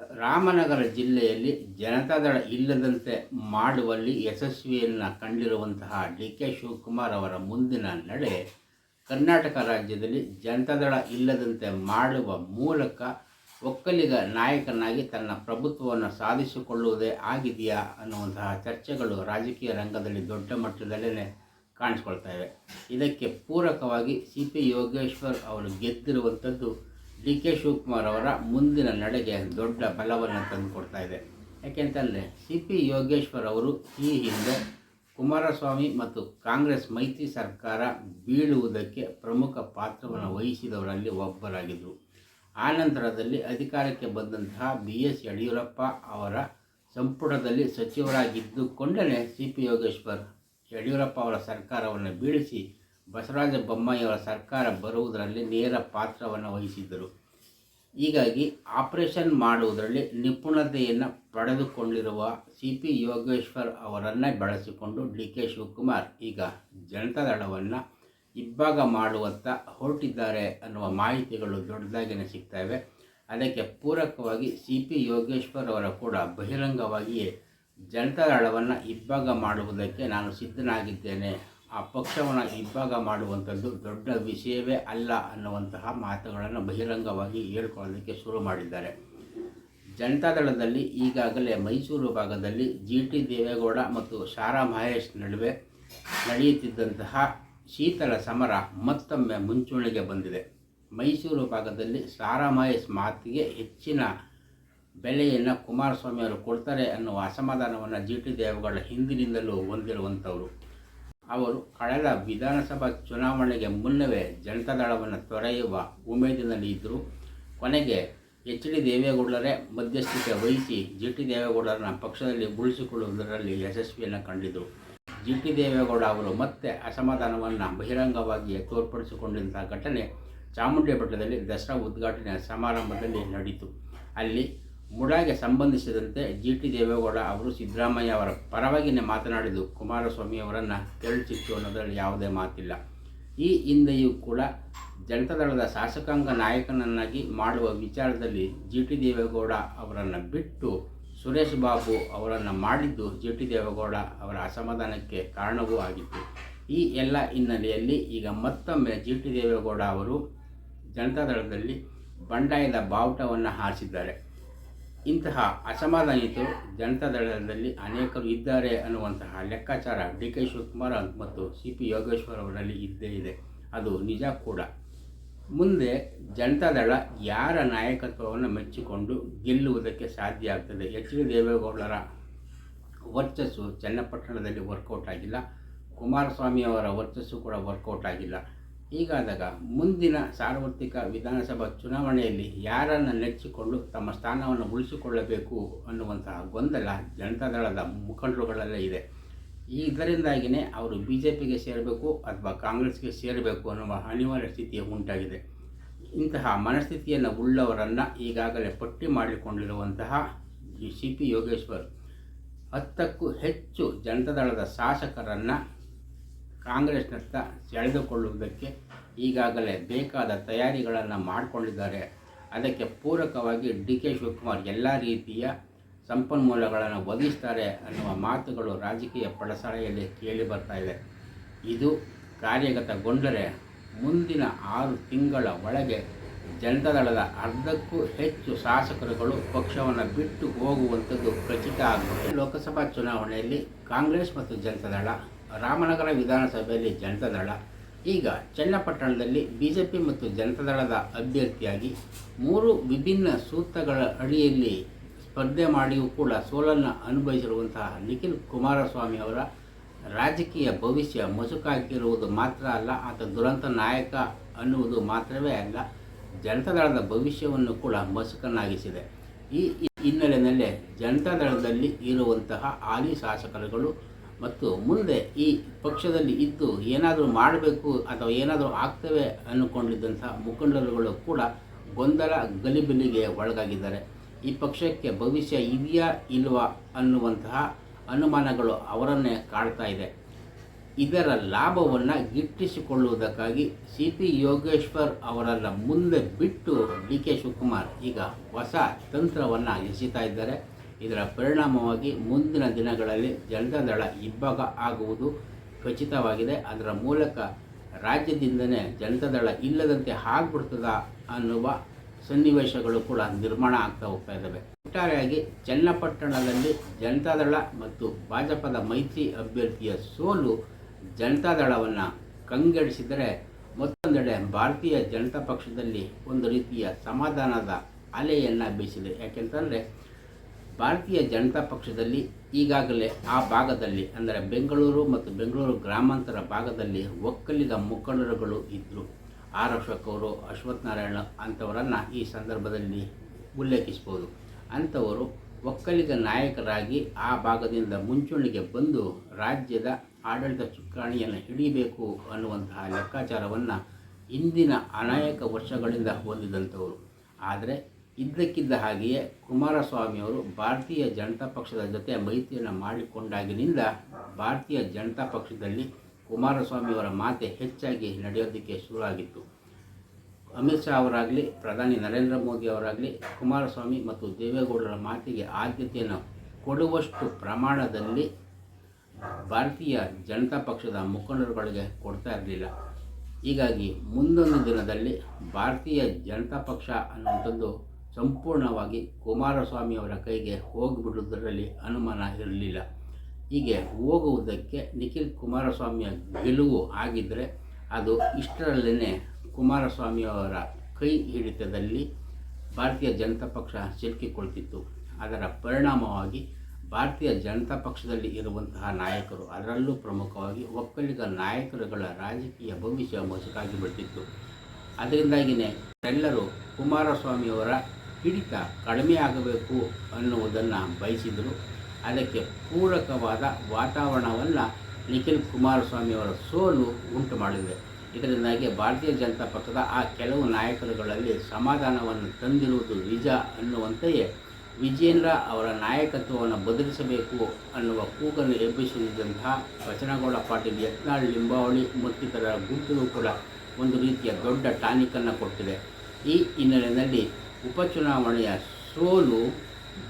ರಾಮನಗರ ಜಿಲ್ಲೆಯಲ್ಲಿ ಜನತಾದಳ ಇಲ್ಲದಂತೆ ಮಾಡುವಲ್ಲಿ ಯಶಸ್ವಿಯನ್ನು ಕಂಡಿರುವಂತಹ ಡಿ ಕೆ ಶಿವಕುಮಾರ್ ಅವರ ಮುಂದಿನ ನಡೆ ಕರ್ನಾಟಕ ರಾಜ್ಯದಲ್ಲಿ ಜನತಾದಳ ಇಲ್ಲದಂತೆ ಮಾಡುವ ಮೂಲಕ ಒಕ್ಕಲಿಗ ನಾಯಕನಾಗಿ ತನ್ನ ಪ್ರಭುತ್ವವನ್ನು ಸಾಧಿಸಿಕೊಳ್ಳುವುದೇ ಆಗಿದೆಯಾ ಅನ್ನುವಂತಹ ಚರ್ಚೆಗಳು ರಾಜಕೀಯ ರಂಗದಲ್ಲಿ ದೊಡ್ಡ ಮಟ್ಟದಲ್ಲೇ ಕಾಣಿಸ್ಕೊಳ್ತಾ ಇವೆ. ಇದಕ್ಕೆ ಪೂರಕವಾಗಿ ಸಿ ಪಿ ಯೋಗೇಶ್ವರ್ ಅವರು ಗೆದ್ದಿರುವಂಥದ್ದು ಡಿ ಕೆ ಶಿವಕುಮಾರ್ ಅವರ ಮುಂದಿನ ನಡೆಗೆ ದೊಡ್ಡ ಬಲವನ್ನು ತಂದುಕೊಡ್ತಾ ಇದೆ. ಯಾಕೆಂತಂದರೆ ಸಿ ಪಿ ಯೋಗೇಶ್ವರ್ ಅವರು ಈ ಹಿಂದೆ ಕುಮಾರಸ್ವಾಮಿ ಮತ್ತು ಕಾಂಗ್ರೆಸ್ ಮೈತ್ರಿ ಸರ್ಕಾರ ಬೀಳುವುದಕ್ಕೆ ಪ್ರಮುಖ ಪಾತ್ರವನ್ನು ವಹಿಸಿದವರಲ್ಲಿ ಒಬ್ಬರಾಗಿದ್ದರು ಆನಂತರದಲ್ಲಿ ಅಧಿಕಾರಕ್ಕೆ ಬಂದಂತಹ ಬಿ ಎಸ್ ಯಡಿಯೂರಪ್ಪ ಅವರ ಸಂಪುಟದಲ್ಲಿ ಸಚಿವರಾಗಿದ್ದುಕೊಂಡೇ ಸಿ ಪಿ ಯೋಗೇಶ್ವರ್ ಯಡಿಯೂರಪ್ಪ ಅವರ ಸರ್ಕಾರವನ್ನು ಬೀಳಿಸಿ ಬಸವರಾಜ ಬೊಮ್ಮಾಯಿಯವರ ಸರ್ಕಾರ ಬರುವುದರಲ್ಲಿ ನೇರ ಪಾತ್ರವನ್ನು ವಹಿಸಿದ್ದರು. ಹೀಗಾಗಿ ಆಪರೇಷನ್ ಮಾಡುವುದರಲ್ಲಿ ನಿಪುಣತೆಯನ್ನು ಪಡೆದುಕೊಂಡಿರುವ ಸಿ ಪಿ ಯೋಗೇಶ್ವರ್ ಅವರನ್ನೇ ಬಳಸಿಕೊಂಡು ಡಿ. ಕೆ. ಶಿವಕುಮಾರ್ ಈಗ ಜನತಾದಳವನ್ನು ಇಬ್ಬಾಗ ಮಾಡುವತ್ತ ಹೊರಟಿದ್ದಾರೆ ಅನ್ನುವ ಮಾಹಿತಿಗಳು ದೊಡ್ಡದಾಗಿಯೇ ಸಿಗ್ತವೆ ಅದಕ್ಕೆ ಪೂರಕವಾಗಿ ಸಿ ಪಿ ಯೋಗೇಶ್ವರ್ ಅವರ ಕೂಡ ಬಹಿರಂಗವಾಗಿಯೇ ಜನತಾದಳವನ್ನು ಇಬ್ಬಾಗ ಮಾಡುವುದಕ್ಕೆ ನಾನು ಸಿದ್ಧನಾಗಿದ್ದೇನೆ. ಆ ಪಕ್ಷವನ್ನು ಇಬ್ಬಾಗ ಮಾಡುವಂಥದ್ದು ದೊಡ್ಡ ವಿಷಯವೇ ಅಲ್ಲ ಅನ್ನುವಂತಹ ಮಾತುಗಳನ್ನು ಬಹಿರಂಗವಾಗಿ ಹೇಳ್ಕೊಳ್ಳೋದಕ್ಕೆ ಶುರು ಮಾಡಿದ್ದಾರೆ. ಜನತಾದಳದಲ್ಲಿ ಈಗಾಗಲೇ ಮೈಸೂರು ಭಾಗದಲ್ಲಿ ಜಿ ಟಿ ದೇವೇಗೌಡ ಮತ್ತು ಶಾರಾ ಮಹೇಶ್ ನಡುವೆ ನಡೆಯುತ್ತಿದ್ದಂತಹ ಶೀತಲ ಸಮರ ಮತ್ತೊಮ್ಮೆ ಮುಂಚೂಣಿಗೆ ಬಂದಿದೆ. ಮೈಸೂರು ಭಾಗದಲ್ಲಿ ಶಾರಾ ಮಹೇಶ್ ಮಾತಿಗೆ ಹೆಚ್ಚಿನ ಬೆಲೆಯನ್ನು ಕುಮಾರಸ್ವಾಮಿ ಅವರು ಕೊಡ್ತಾರೆ ಅನ್ನುವ ಅಸಮಾಧಾನವನ್ನು ಜಿ ಟಿ ದೇವೇಗೌಡ ಹಿಂದಿನಿಂದಲೂ ಹೊಂದಿರುವಂಥವರು. ಅವರು ಕಳೆದ ವಿಧಾನಸಭಾ ಚುನಾವಣೆಗೆ ಮುನ್ನವೇ ಜನತಾದಳವನ್ನು ತೊರೆಯುವ ಉಮೇದಿನಲ್ಲಿ ಇದ್ದರು ಕೊನೆಗೆ ಎಚ್ ಡಿ ದೇವೇಗೌಡರೇ ಮಧ್ಯಸ್ಥಿಕೆ ವಹಿಸಿ ಜಿ ಟಿ ದೇವೇಗೌಡರನ್ನ ಪಕ್ಷದಲ್ಲಿ ಉಳಿಸಿಕೊಳ್ಳುವುದರಲ್ಲಿ ಯಶಸ್ವಿಯನ್ನು ಕಂಡಿದ್ದರು. ಜಿ ಟಿ ದೇವೇಗೌಡ ಅವರು ಮತ್ತೆ ಅಸಮಾಧಾನವನ್ನು ಬಹಿರಂಗವಾಗಿ ತೋರ್ಪಡಿಸಿಕೊಂಡಂತಹ ಘಟನೆ ಚಾಮುಂಡಿ ಬೆಟ್ಟದಲ್ಲಿ ದಸರಾ ಉದ್ಘಾಟನೆ ಸಮಾರಂಭದಲ್ಲಿ ನಡೆಯಿತು ಅಲ್ಲಿ ಮುಡಾಗೆ ಸಂಬಂಧಿಸಿದಂತೆ ಜಿ ಟಿ ದೇವೇಗೌಡ ಅವರು ಸಿದ್ದರಾಮಯ್ಯ ಅವರ ಪರವಾಗಿನೇ ಮಾತನಾಡಿದ್ದು ಕುಮಾರಸ್ವಾಮಿ ಅವರನ್ನು ಅನ್ನೋದರಲ್ಲಿ ಯಾವುದೇ ಮಾತಿಲ್ಲ. ಈ ಹಿಂದೆಯೂ ಕೂಡ ಜನತಾದಳದ ಶಾಸಕಾಂಗ ನಾಯಕನನ್ನಾಗಿ ಮಾಡುವ ವಿಚಾರದಲ್ಲಿ ಜಿ ಟಿ ದೇವೇಗೌಡ ಅವರನ್ನು ಬಿಟ್ಟು ಸುರೇಶ್ ಬಾಬು ಅವರನ್ನು ಮಾಡಿದ್ದು ಜಿ ಟಿ ದೇವೇಗೌಡ ಅವರ ಅಸಮಾಧಾನಕ್ಕೆ ಕಾರಣವೂ ಆಗಿತ್ತು. ಈ ಎಲ್ಲ ಹಿನ್ನೆಲೆಯಲ್ಲಿ ಈಗ ಮತ್ತೊಮ್ಮೆ ಜಿ ಟಿ ದೇವೇಗೌಡ ಅವರು ಜನತಾದಳದಲ್ಲಿ ಬಂಡಾಯದ ಬಾವುಟವನ್ನು ಹಾರಿಸಿದ್ದಾರೆ. ಇಂತಹ ಅಸಮಾಧಾನಿತು ಜನತಾ ದಳದಲ್ಲಿ ಅನೇಕರು ಇದ್ದಾರೆ ಅನ್ನುವಂತಹ ಲೆಕ್ಕಾಚಾರ ಡಿ ಕೆ ಶಿವಕುಮಾರ್ ಮತ್ತು ಸಿ ಪಿ ಯೋಗೇಶ್ವರ್ ಅವರಲ್ಲಿ ಇದ್ದೇ ಇದೆ. ಅದು ನಿಜ ಕೂಡ. ಮುಂದೆ ಜನತಾ ದಳ ಯಾರ ನಾಯಕತ್ವವನ್ನು ಮೆಚ್ಚಿಕೊಂಡು ಗೆಲ್ಲುವುದಕ್ಕೆ ಸಾಧ್ಯ ಆಗ್ತದೆ? ಎಚ್. ಡಿ. ದೇವೇಗೌಡರ ವರ್ಚಸ್ಸು ಚನ್ನಪಟ್ಟಣದಲ್ಲಿ ವರ್ಕೌಟ್ ಆಗಿಲ್ಲ. ಕುಮಾರಸ್ವಾಮಿ ಅವರ ವರ್ಚಸ್ಸು ಕೂಡ ವರ್ಕೌಟ್ ಆಗಿಲ್ಲ. ಹೀಗಾದಾಗ ಮುಂದಿನ ಸಾರ್ವತ್ರಿಕ ವಿಧಾನಸಭಾ ಚುನಾವಣೆಯಲ್ಲಿ ಯಾರನ್ನು ನೆಚ್ಚಿಕೊಂಡು ತಮ್ಮ ಸ್ಥಾನವನ್ನು ಉಳಿಸಿಕೊಳ್ಳಬೇಕು ಅನ್ನುವಂತಹ ಗೊಂದಲ ಜನತಾದಳದ ಮುಖಂಡರುಗಳಲ್ಲೇ ಇದೆ. ಇದರಿಂದಾಗಿಯೇ ಅವರು ಬಿ ಜೆ ಪಿಗೆ ಸೇರಬೇಕು ಅಥವಾ ಕಾಂಗ್ರೆಸ್ಗೆ ಸೇರಬೇಕು ಅನ್ನುವ ಅನಿವಾರ್ಯ ಸ್ಥಿತಿ ಉಂಟಾಗಿದೆ. ಇಂತಹ ಮನಸ್ಥಿತಿಯನ್ನು ಉಳ್ಳವರನ್ನು ಈಗಾಗಲೇ ಪಟ್ಟಿ ಮಾಡಿಕೊಂಡಿರುವಂತಹ ಸಿ ಪಿ ಯೋಗೇಶ್ವರ್, ಹತ್ತಕ್ಕೂ ಹೆಚ್ಚು ಜನತಾದಳದ ಶಾಸಕರನ್ನು ಕಾಂಗ್ರೆಸ್ನತ್ತ ಸೆಳೆದುಕೊಳ್ಳುವುದಕ್ಕೆ ಈಗಾಗಲೇ ಬೇಕಾದ ತಯಾರಿಗಳನ್ನು ಮಾಡಿಕೊಂಡಿದ್ದಾರೆ. ಅದಕ್ಕೆ ಪೂರಕವಾಗಿ ಡಿ ಕೆ ಶಿವಕುಮಾರ್ ಎಲ್ಲ ರೀತಿಯ ಸಂಪನ್ಮೂಲಗಳನ್ನು ಒದಗಿಸ್ತಾರೆ ಅನ್ನುವ ಮಾತುಗಳು ರಾಜಕೀಯ ಪಡಸಾಲೆಯಲ್ಲಿ ಕೇಳಿ ಬರ್ತಾ ಇದೆ. ಇದು ಕಾರ್ಯಗತಗೊಂಡರೆ ಮುಂದಿನ ಆರು ತಿಂಗಳ ಒಳಗೆ ಜನತಾದಳದ ಅರ್ಧಕ್ಕೂ ಹೆಚ್ಚು ಶಾಸಕರುಗಳು ಪಕ್ಷವನ್ನು ಬಿಟ್ಟು ಹೋಗುವಂಥದ್ದು ಖಚಿತ ಆಗುತ್ತೆ ಲೋಕಸಭಾ ಚುನಾವಣೆಯಲ್ಲಿ ಕಾಂಗ್ರೆಸ್ ಮತ್ತು ಜನತಾದಳ ರಾಮನಗರ ವಿಧಾನಸಭೆಯಲ್ಲಿ ಜನತಾದಳ. ಈಗ ಚನ್ನಪಟ್ಟಣದಲ್ಲಿ ಬಿ ಜೆ ಪಿ ಮತ್ತು ಜನತಾದಳದ ಅಭ್ಯರ್ಥಿಯಾಗಿ ಮೂರು ವಿಭಿನ್ನ ಸೂತ್ರಗಳ ಅಡಿಯಲ್ಲಿ ಸ್ಪರ್ಧೆ ಮಾಡಿಯೂ ಕೂಡ ಸೋಲನ್ನು ಅನುಭವಿಸಿರುವಂತಹ ನಿಖಿಲ್ ಕುಮಾರಸ್ವಾಮಿ ಅವರ ರಾಜಕೀಯ ಭವಿಷ್ಯ ಮಸುಕಾಗಿರುವುದು ಮಾತ್ರ ಅಲ್ಲ, ಆತ ದುರಂತ ನಾಯಕ ಅನ್ನುವುದು ಮಾತ್ರವೇ ಅಲ್ಲ, ಜನತಾದಳದ ಭವಿಷ್ಯವನ್ನು ಕೂಡ ಮಸುಕನ್ನಾಗಿಸಿದೆ. ಈ ಹಿನ್ನೆಲೆಯಲ್ಲೇ ಜನತಾದಳದಲ್ಲಿ ಇರುವಂತಹ ಹಾಲಿ ಶಾಸಕರುಗಳು ಮತ್ತು ಮುಂದೆ ಈ ಪಕ್ಷದಲ್ಲಿ ಇದ್ದು ಏನಾದರೂ ಮಾಡಬೇಕು ಅಥವಾ ಏನಾದರೂ ಆಗ್ತವೆ ಅನ್ನುಕೊಂಡಿದ್ದಂಥ ಮುಖಂಡರುಗಳು ಕೂಡ ಗೊಂದಲ ಗಲಿಬಿಲಿಗೆ ಒಳಗಾಗಿದ್ದಾರೆ. ಈ ಪಕ್ಷಕ್ಕೆ ಭವಿಷ್ಯ ಇದೆಯಾ ಇಲ್ವಾ ಅನ್ನುವಂತಹ ಅನುಮಾನಗಳು ಅವರನ್ನೇ ಕಾಡ್ತಾ ಇದೆ. ಇದರ ಲಾಭವನ್ನು ಗಿಟ್ಟಿಸಿಕೊಳ್ಳುವುದಕ್ಕಾಗಿ ಸಿ ಪಿ ಯೋಗೇಶ್ವರ್ ಅವರನ್ನ ಮುಂದೆ ಬಿಟ್ಟು ಡಿ ಕೆ ಶಿವಕುಮಾರ್ ಈಗ ಹೊಸ ತಂತ್ರವನ್ನು ಎಸಿತಾ ಇದ್ದಾರೆ. ಇದರ ಪರಿಣಾಮವಾಗಿ ಮುಂದಿನ ದಿನಗಳಲ್ಲಿ ಜನತಾದಳ ಇಬ್ಬಾಗ ಆಗುವುದು ಖಚಿತವಾಗಿದೆ. ಅದರ ಮೂಲಕ ರಾಜ್ಯದಿಂದನೇ ಜನತಾದಳ ಇಲ್ಲದಂತೆ ಆಗ್ಬಿಡ್ತದ ಅನ್ನುವ ಸನ್ನಿವೇಶಗಳು ಕೂಡ ನಿರ್ಮಾಣ ಆಗ್ತಾ ಹೋಗ್ತಾ ಇದ್ದಾವೆ. ಒಟ್ಟಾರೆಯಾಗಿ ಚನ್ನಪಟ್ಟಣದಲ್ಲಿ ಜನತಾದಳ ಮತ್ತು ಭಾಜಪದ ಮೈತ್ರಿ ಅಭ್ಯರ್ಥಿಯ ಸೋಲು ಜನತಾದಳವನ್ನು ಕಂಗೆಡಿಸಿದರೆ ಮತ್ತೊಂದೆಡೆ ಭಾರತೀಯ ಜನತಾ ಪಕ್ಷದಲ್ಲಿ ಒಂದು ರೀತಿಯ ಸಮಾಧಾನದ ಅಲೆಯನ್ನು ಬೀಸಿದೆ. ಯಾಕೆಂತಂದರೆ ಭಾರತೀಯ ಜನತಾ ಪಕ್ಷದಲ್ಲಿ ಈಗಾಗಲೇ ಆ ಭಾಗದಲ್ಲಿ, ಅಂದರೆ ಬೆಂಗಳೂರು ಮತ್ತು ಬೆಂಗಳೂರು ಗ್ರಾಮಾಂತರ ಭಾಗದಲ್ಲಿ ಒಕ್ಕಲಿಗ ಮುಖಂಡರುಗಳು ಇದ್ದರು ಅವರು, ಅಶ್ವಥ್ ನಾರಾಯಣ ಅಂಥವರನ್ನು ಈ ಸಂದರ್ಭದಲ್ಲಿ ಉಲ್ಲೇಖಿಸ್ಬೋದು. ಅಂಥವರು ಒಕ್ಕಲಿಗ ನಾಯಕರಾಗಿ ಆ ಭಾಗದಿಂದ ಮುಂಚೂಣಿಗೆ ಬಂದು ರಾಜ್ಯದ ಆಡಳಿತ ಚುಕ್ಕಾಣಿಯನ್ನು ಹಿಡಿಬೇಕು ಅನ್ನುವಂತಹ ಲೆಕ್ಕಾಚಾರವನ್ನು ಇಂದಿನ ಅನೇಕ ವರ್ಷಗಳಿಂದ ಹೊಂದಿದಂಥವರು. ಆದರೆ ಇದ್ದಕ್ಕಿದ್ದ ಹಾಗೆಯೇ ಕುಮಾರಸ್ವಾಮಿಯವರು ಭಾರತೀಯ ಜನತಾ ಪಕ್ಷದ ಜೊತೆ ಮೈತ್ರಿಯನ್ನು ಮಾಡಿಕೊಂಡಾಗಿನಿಂದ ಭಾರತೀಯ ಜನತಾ ಪಕ್ಷದಲ್ಲಿ ಕುಮಾರಸ್ವಾಮಿಯವರ ಮಾತೆ ಹೆಚ್ಚಾಗಿ ನಡೆಯೋದಕ್ಕೆ ಶುರುವಾಗಿತ್ತು. ಅಮಿತ್ ಶಾ ಅವರಾಗಲಿ, ಪ್ರಧಾನಿ ನರೇಂದ್ರ ಮೋದಿ ಅವರಾಗಲಿ, ಕುಮಾರಸ್ವಾಮಿ ಮತ್ತು ದೇವೇಗೌಡರ ಮಾತಿಗೆ ಆದ್ಯತೆಯನ್ನು ಕೊಡುವಷ್ಟು ಪ್ರಮಾಣದಲ್ಲಿ ಭಾರತೀಯ ಜನತಾ ಪಕ್ಷದ ಮುಖಂಡರುಗಳಿಗೆ ಕೊಡ್ತಾ ಇರಲಿಲ್ಲ. ಹೀಗಾಗಿ ಮುಂದೊಂದು ದಿನದಲ್ಲಿ ಭಾರತೀಯ ಜನತಾ ಪಕ್ಷ ಅನ್ನುವಂಥದ್ದು ಸಂಪೂರ್ಣವಾಗಿ ಕುಮಾರಸ್ವಾಮಿ ಅವರ ಕೈಗೆ ಹೋಗಿಬಿಡುವುದರಲ್ಲಿ ಅನುಮಾನ ಇರಲಿಲ್ಲ. ಹೀಗೆ ಹೋಗುವುದಕ್ಕೆ ನಿಖಿಲ್ ಕುಮಾರಸ್ವಾಮಿಯ ಗೆಲುವು ಆಗಿದ್ದರೆ ಅದು ಇಷ್ಟರಲ್ಲೇ ಕುಮಾರಸ್ವಾಮಿಯವರ ಕೈ ಹಿಡಿತದಲ್ಲಿ ಭಾರತೀಯ ಜನತಾ ಪಕ್ಷ ಸಿಲುಕಿಕೊಳ್ತಿತ್ತು. ಅದರ ಪರಿಣಾಮವಾಗಿ ಭಾರತೀಯ ಜನತಾ ಪಕ್ಷದಲ್ಲಿ ಇರುವಂತಹ ನಾಯಕರು ಅದರಲ್ಲೂ ಪ್ರಮುಖವಾಗಿ ಒಕ್ಕಲಿಗ ನಾಯಕರುಗಳ ರಾಜಕೀಯ ಭವಿಷ್ಯ ಮಸುಕಾಗಿ ಬಿಡ್ತಿತ್ತು ಅದರಿಂದಾಗಿಯೇ ಎಲ್ಲರೂ ಕುಮಾರಸ್ವಾಮಿಯವರ ಹಿಡಿತ ಕಡಿಮೆ ಆಗಬೇಕು ಅನ್ನುವುದನ್ನು ಬಯಸಿದರು. ಅದಕ್ಕೆ ಪೂರಕವಾದ ವಾತಾವರಣವನ್ನು ನಿಖಿಲ್ ಕುಮಾರಸ್ವಾಮಿಯವರ ಸೋಲು ಉಂಟು ಮಾಡಿದೆ. ಇದರಿಂದಾಗಿ ಭಾರತೀಯ ಜನತಾ ಪಕ್ಷದ ಆ ಕೆಲವು ನಾಯಕರುಗಳಲ್ಲಿ ಸಮಾಧಾನವನ್ನು ತಂದಿರುವುದು ನಿಜ ಅನ್ನುವಂತೆಯೇ ವಿಜೇಂದ್ರ ಅವರ ನಾಯಕತ್ವವನ್ನು ಬದಲಿಸಬೇಕು ಅನ್ನುವ ಕೂಗನ್ನು ಎಬ್ಬಿಸುತ್ತಿದ್ದಂತಹ ಬಚನಗೌಡ ಪಾಟೀಲ್ ಯತ್ನಾಳ್ ಲಿಂಬಾವಳಿ ಮತ್ತಿತರ ಗುಂಪಿಗೂ ಕೂಡ ಒಂದು ರೀತಿಯ ದೊಡ್ಡ ಟಾನಿಕನ್ನು ಕೊಟ್ಟಿದೆ. ಈ ಹಿನ್ನೆಲೆಯಲ್ಲಿ ಉಪಚುನಾವಣೆಯ ಸೋಲು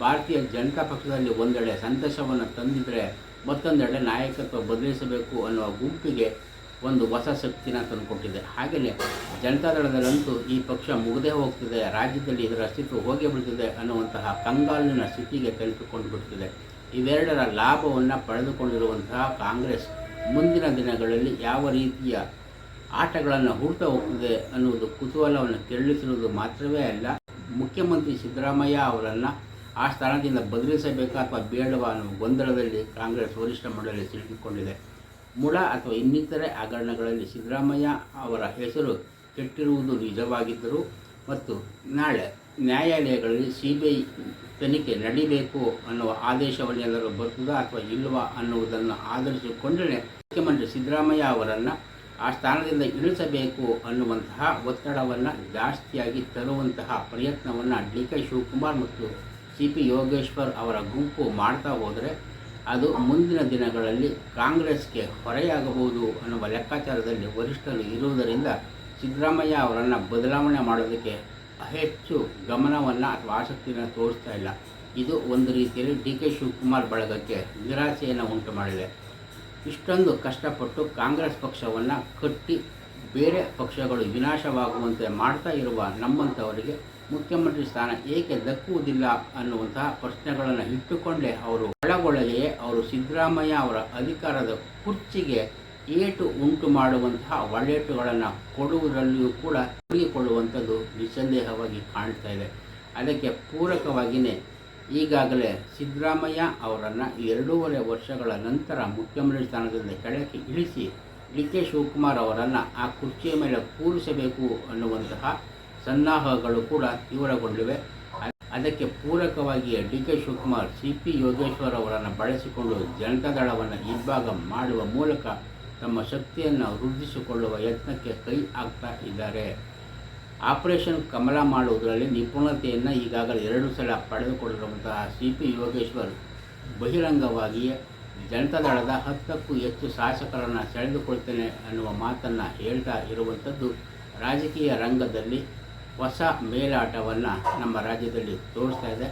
ಭಾರತೀಯ ಜನತಾ ಪಕ್ಷದಲ್ಲಿ ಒಂದೆಡೆ ಸಂತಸವನ್ನು ತಂದಿದ್ದರೆ ಮತ್ತೊಂದೆಡೆ ನಾಯಕತ್ವ ಬದಲಿಸಬೇಕು ಅನ್ನುವ ಗುಂಪಿಗೆ ಒಂದು ಹೊಸ ಶಕ್ತಿನ ತಂದುಕೊಟ್ಟಿದೆ. ಹಾಗೆಯೇ ಜನತಾದಳದಲ್ಲಂತೂ ಈ ಪಕ್ಷ ಮುಗದೇ ಹೋಗ್ತಿದೆ, ರಾಜ್ಯದಲ್ಲಿ ಇದರ ಅಸ್ತಿತ್ವ ಹೋಗೇ ಬಿಡ್ತಿದೆ ಅನ್ನುವಂತಹ ಕಂಗಾಲಿನ ಸ್ಥಿತಿಗೆ ತಲುಪಿಕೊಂಡು ಬಿಡ್ತಿದೆ. ಇವೆರಡರ ಲಾಭವನ್ನು ಪಡೆದುಕೊಂಡಿರುವಂತಹ ಕಾಂಗ್ರೆಸ್ ಮುಂದಿನ ದಿನಗಳಲ್ಲಿ ಯಾವ ರೀತಿಯ ಆಟಗಳನ್ನು ಹೂಡ್ತಾ ಹೋಗ್ತದೆ ಅನ್ನುವುದು ಕುತೂಹಲವನ್ನು ಕೆರಳಿಸಿರುವುದು ಮಾತ್ರವೇ ಅಲ್ಲ ಮುಖ್ಯಮಂತ್ರಿ ಸಿದ್ದರಾಮಯ್ಯ ಅವರನ್ನು ಆ ಸ್ಥಾನದಿಂದ ಬದಲಿಸಬೇಕಾ ಅಥವಾ ಬೇಡವಾ ಅನ್ನೋ ಗೊಂದಲದಲ್ಲಿ ಕಾಂಗ್ರೆಸ್ ವರಿಷ್ಠ ಮಂಡಳಿ ಸಿಲುಕಿಕೊಂಡಿದೆ. ಮುಳ ಅಥವಾ ಇನ್ನಿತರೆ ಹಗರಣಗಳಲ್ಲಿ ಸಿದ್ದರಾಮಯ್ಯ ಅವರ ಹೆಸರು ಕೆಟ್ಟಿರುವುದು ನಿಜವಾಗಿದ್ದರೂ ಮತ್ತು ನಾಳೆ ನ್ಯಾಯಾಲಯಗಳಲ್ಲಿ ಸಿ ಬಿ ಐ ತನಿಖೆ ನಡೀಬೇಕು ಅನ್ನುವ ಆದೇಶವನ್ನೆಲ್ಲರೂ ಬರ್ತದಾ ಅಥವಾ ಇಲ್ಲವಾ ಅನ್ನುವುದನ್ನು ಆಧರಿಸಿಕೊಂಡರೆ ಮುಖ್ಯಮಂತ್ರಿ ಸಿದ್ದರಾಮಯ್ಯ ಅವರನ್ನು ಆ ಸ್ಥಾನದಿಂದ ಇಳಿಸಬೇಕು ಅನ್ನುವಂತಹ ಒತ್ತಡವನ್ನು ಜಾಸ್ತಿಯಾಗಿ ತರುವಂತಹ ಪ್ರಯತ್ನವನ್ನು ಡಿ ಕೆ ಶಿವಕುಮಾರ್ ಮತ್ತು ಸಿ ಪಿ ಯೋಗೇಶ್ವರ್ ಅವರ ಗುಂಪು ಮಾಡ್ತಾ ಹೋದರೆ ಅದು ಮುಂದಿನ ದಿನಗಳಲ್ಲಿ ಕಾಂಗ್ರೆಸ್ಗೆ ಹೊರೆಯಾಗಬಹುದು ಅನ್ನುವ ಲೆಕ್ಕಾಚಾರದಲ್ಲಿ ವರಿಷ್ಠರು ಇರುವುದರಿಂದ ಸಿದ್ದರಾಮಯ್ಯ ಅವರನ್ನು ಬದಲಾವಣೆ ಮಾಡೋದಕ್ಕೆ ಹೆಚ್ಚು ಗಮನವನ್ನು ಅಥವಾ ಆಸಕ್ತಿಯನ್ನು ತೋರಿಸ್ತಾ ಇಲ್ಲ. ಇದು ಒಂದು ರೀತಿಯಲ್ಲಿ ಡಿ ಕೆ ಶಿವಕುಮಾರ್ ಬಳಗಕ್ಕೆ ನಿರಾಸೆಯನ್ನು ಉಂಟು ಮಾಡಿದೆ. ಇಷ್ಟೊಂದು ಕಷ್ಟಪಟ್ಟು ಕಾಂಗ್ರೆಸ್ ಪಕ್ಷವನ್ನು ಕಟ್ಟಿ ಬೇರೆ ಪಕ್ಷಗಳು ವಿನಾಶವಾಗುವಂತೆ ಮಾಡ್ತಾ ಇರುವ ನಮ್ಮಂಥವರಿಗೆ ಮುಖ್ಯಮಂತ್ರಿ ಸ್ಥಾನ ಏಕೆ ದಕ್ಕುವುದಿಲ್ಲ ಅನ್ನುವಂತಹ ಪ್ರಶ್ನೆಗಳನ್ನು ಇಟ್ಟುಕೊಂಡೇ ಅವರು ಒಳಗೊಳಗೆಯೇ ಅವರು ಸಿದ್ದರಾಮಯ್ಯ ಅವರ ಅಧಿಕಾರದ ಕುರ್ಚಿಗೆ ಏಟು ಉಂಟು ಮಾಡುವಂತಹ ಒಳ್ಳೆಟುಗಳನ್ನು ಕೊಡುವುದರಲ್ಲಿಯೂ ಕೂಡ ತೊಡಗಿಕೊಳ್ಳುವಂಥದ್ದು ನಿಸ್ಸಂದೇಹವಾಗಿ ಕಾಣ್ತಾ ಇದೆ. ಅದಕ್ಕೆ ಪೂರಕವಾಗಿಯೇ ಈಗಾಗಲೇ ಸಿದ್ದರಾಮಯ್ಯ ಅವರನ್ನು ಎರಡೂವರೆ ವರ್ಷಗಳ ನಂತರ ಮುಖ್ಯಮಂತ್ರಿ ಸ್ಥಾನದಿಂದ ಕೆಳಕ್ಕೆ ಇಳಿಸಿ ಡಿ ಕೆ ಶಿವಕುಮಾರ್ ಅವರನ್ನು ಆ ಕುರ್ಚಿಯ ಮೇಲೆ ಕೂರಿಸಬೇಕು ಅನ್ನುವಂತಹ ಸನ್ನಾಹಗಳು ಕೂಡ ತೀವ್ರಗೊಂಡಿವೆ. ಅದಕ್ಕೆ ಪೂರಕವಾಗಿಯೇ D K Shivakumar, C P Yogeshwar ಅವರನ್ನು ಬಳಸಿಕೊಂಡು ಜನತಾದಳವನ್ನು ಇಬ್ಬಾಗ ಮಾಡುವ ಮೂಲಕ ತಮ್ಮ ಶಕ್ತಿಯನ್ನು ವೃದ್ಧಿಸಿಕೊಳ್ಳುವ ಯತ್ನಕ್ಕೆ ಕೈ ಹಾಕ್ತಾ ಇದ್ದಾರೆ. ಆಪರೇಷನ್ ಕಮಲ ಮಾಡುವುದರಲ್ಲಿ ನಿಪುಣತೆಯನ್ನು ಈಗಾಗಲೇ ಎರಡು ಸಲ ಪಡೆದುಕೊಂಡಿರುವಂತಹ ಸಿ ಪಿ ಯೋಗೇಶ್ವರ್ ಬಹಿರಂಗವಾಗಿಯೇ ಜನತಾದಳದ ಹತ್ತಕ್ಕೂ ಹೆಚ್ಚು ಶಾಸಕರನ್ನು ಸೆಳೆದುಕೊಳ್ತೇನೆ ಅನ್ನುವ ಮಾತನ್ನು ಹೇಳ್ತಾ ಇರುವಂಥದ್ದು ರಾಜಕೀಯ ರಂಗದಲ್ಲಿ ಹೊಸ ಮೇಲಾಟವನ್ನು ನಮ್ಮ ರಾಜ್ಯದಲ್ಲಿ ತೋರಿಸ್ತಾ ಇದೆ.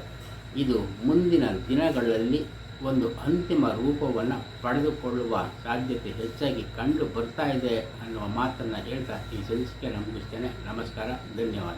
ಇದು ಮುಂದಿನ ದಿನಗಳಲ್ಲಿ ಒಂದು ಅಂತಿಮ ರೂಪವನ್ನು ಪಡೆದುಕೊಳ್ಳುವ ಸಾಧ್ಯತೆ ಹೆಚ್ಚಾಗಿ ಕಂಡು ಬರ್ತಾ ಇದೆ ಅನ್ನುವ ಮಾತನ್ನು ಹೇಳ್ತಾ ಈ ಸಂಚಿಕೆಯನ್ನು ಮುಗಿಸ್ತೇನೆ ನಮಸ್ಕಾರ, ಧನ್ಯವಾದ.